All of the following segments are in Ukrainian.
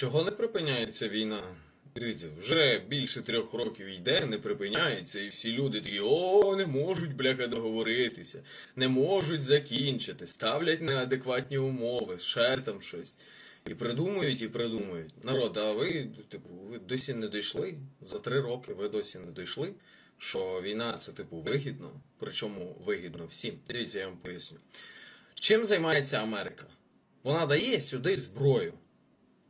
Чого не припиняється війна? Дивіться, вже більше трьох років йде, не припиняється, і всі люди такі, о, не можуть, бляха, договоритися, не можуть закінчити, ставлять неадекватні умови, ще там щось. І придумують, і придумують. Народ, а ви, типу, ви досі не дійшли? За три роки ви досі не дійшли, що війна це, типу, вигідно, причому вигідно всім. Дивіться, я вам поясню. Чим займається Америка? Вона дає сюди зброю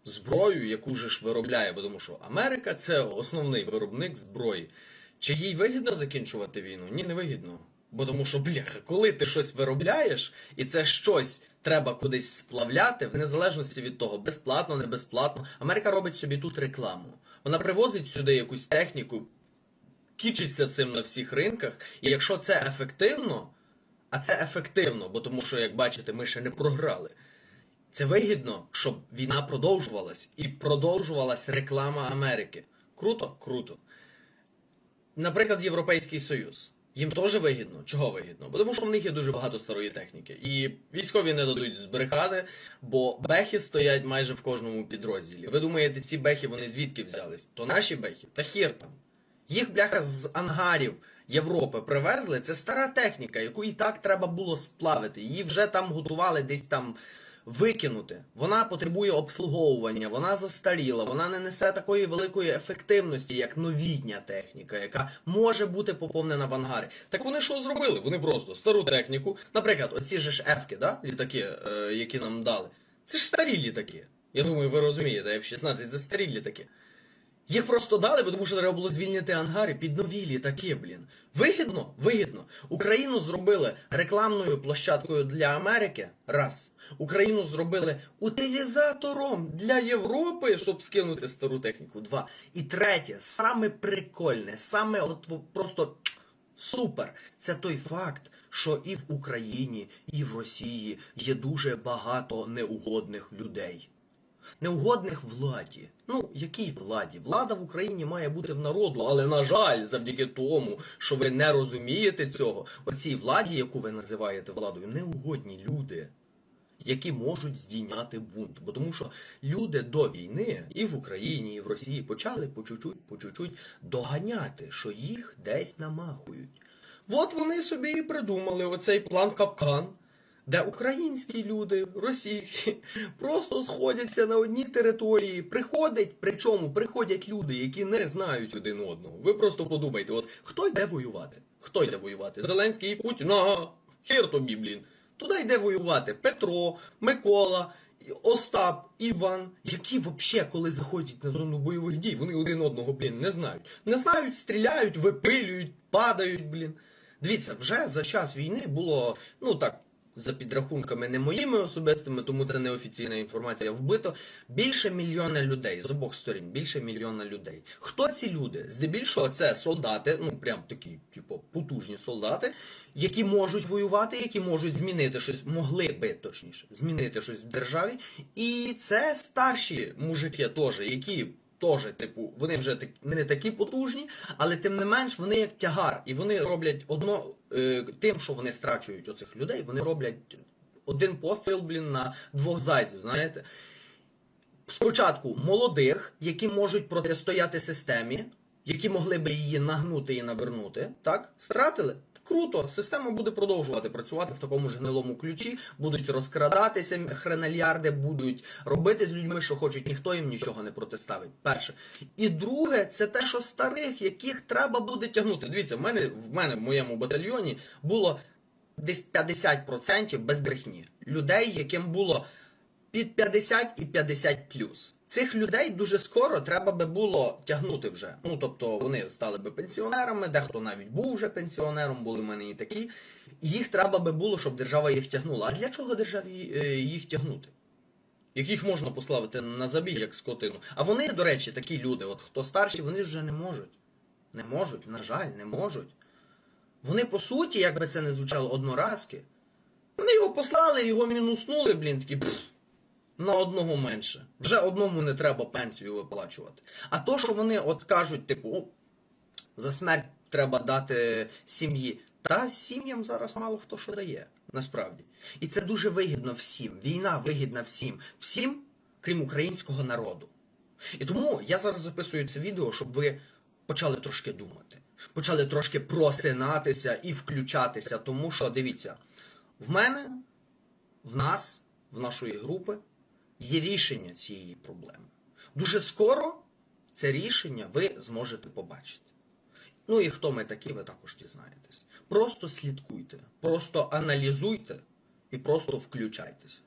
зброю, яку же ж виробляє, бо тому що Америка це основний виробник зброї. Чи їй вигідно закінчувати війну? Ні, не вигідно. Бо тому що, бляха, коли ти щось виробляєш, і це щось треба кудись сплавляти, в незалежності від того, безплатно, не безплатно, Америка робить собі тут рекламу. Вона привозить сюди якусь техніку, кічиться цим на всіх ринках, і якщо це ефективно, а це ефективно, бо тому що, як бачите, ми ще не програли. Це вигідно, щоб війна продовжувалась і продовжувалась реклама Америки. Круто? Круто. Наприклад, Європейський Союз. Їм теж вигідно. Чого вигідно? Бо тому що в них є дуже багато старої техніки. І військові не дадуть збрехати, бо бехи стоять майже в кожному підрозділі. Ви думаєте, ці бехи вони звідки взялись? То наші бехи? Та хір там. Їх бляха з ангарів Європи привезли. Це стара техніка, яку і так треба було сплавити. Її вже там готували десь там викинути. Вона потребує обслуговування, вона застаріла, вона не несе такої великої ефективності, як новітня техніка, яка може бути поповнена в ангарі. Так вони що зробили? Вони просто стару техніку, наприклад, оці же ж ефки, да? літаки, е, які нам дали. Це ж старі літаки. Я думаю, ви розумієте, F-16 це старі літаки. Їх просто дали, бо тому що треба було звільнити ангари під нові літаки, блін. Вигідно? Вигідно. Україну зробили рекламною площадкою для Америки. Раз. Україну зробили утилізатором для Європи, щоб скинути стару техніку. Два. І третє, саме прикольне, саме от просто супер. Це той факт, що і в Україні, і в Росії є дуже багато неугодних людей. Неугодних владі. Ну, якій владі? Влада в Україні має бути в народу, але на жаль, завдяки тому, що ви не розумієте цього, оцій владі, яку ви називаєте владою, неугодні люди, які можуть здійняти бунт. Бо тому що люди до війни і в Україні, і в Росії почали по чуть-чуть, по чуть-чуть доганяти, що їх десь намахують. От вони собі і придумали оцей план капкан де українські люди, російські, просто сходяться на одній території. Приходять, причому приходять люди, які не знають один одного. Ви просто подумайте, от хто йде воювати? Хто йде воювати? Зеленський і Путін? Ага, хер тобі, блін. Туди йде воювати Петро, Микола. Остап, Іван, які взагалі, коли заходять на зону бойових дій, вони один одного, блін, не знають. Не знають, стріляють, випилюють, падають, блін. Дивіться, вже за час війни було, ну так, за підрахунками не моїми особистими, тому це не офіційна інформація. Вбито більше мільйона людей з обох сторін. Більше мільйона людей. Хто ці люди? Здебільшого це солдати, ну прям такі, типу, потужні солдати, які можуть воювати, які можуть змінити щось, могли би точніше, змінити щось в державі. І це старші мужики теж, які. Теж, типу, вони вже так, не такі потужні, але тим не менш вони як тягар. І вони роблять одно е, тим, що вони страчують оцих людей, вони роблять один постріл, блін, на двох зайців, знаєте. Спочатку молодих, які можуть протистояти системі, які могли би її нагнути і навернути, так? Стратили. Круто, система буде продовжувати працювати в такому ж гнилому ключі, будуть розкрадатися хренельярди, будуть робити з людьми, що хочуть, ніхто їм нічого не протиставить. Перше. І друге, це те, що старих, яких треба буде тягнути. Дивіться, в мене в мене в моєму батальйоні було десь 50% без брехні. Людей, яким було під 50 і 50 плюс. Цих людей дуже скоро треба би було тягнути вже. Ну тобто вони стали би пенсіонерами, дехто навіть був вже пенсіонером, були в мене і такі. Їх треба би було, щоб держава їх тягнула. А для чого державі е, їх тягнути? Яких можна пославити на забій, як скотину. А вони, до речі, такі люди, от хто старші, вони вже не можуть. Не можуть, на жаль, не можуть. Вони, по суті, як би це не звучало одноразки, вони його послали, його мінуснули, блін, такі. «Пф, на одного менше. Вже одному не треба пенсію виплачувати. А то, що вони от кажуть, типу, за смерть треба дати сім'ї. Та сім'ям зараз мало хто що дає, насправді. І це дуже вигідно всім. Війна вигідна всім. Всім, крім українського народу. І тому я зараз записую це відео, щоб ви почали трошки думати, почали трошки просинатися і включатися. Тому що дивіться, в мене, в нас, в нашої групи є рішення цієї проблеми. Дуже скоро це рішення ви зможете побачити. Ну і хто ми такі, ви також дізнаєтесь. Просто слідкуйте, просто аналізуйте і просто включайтеся.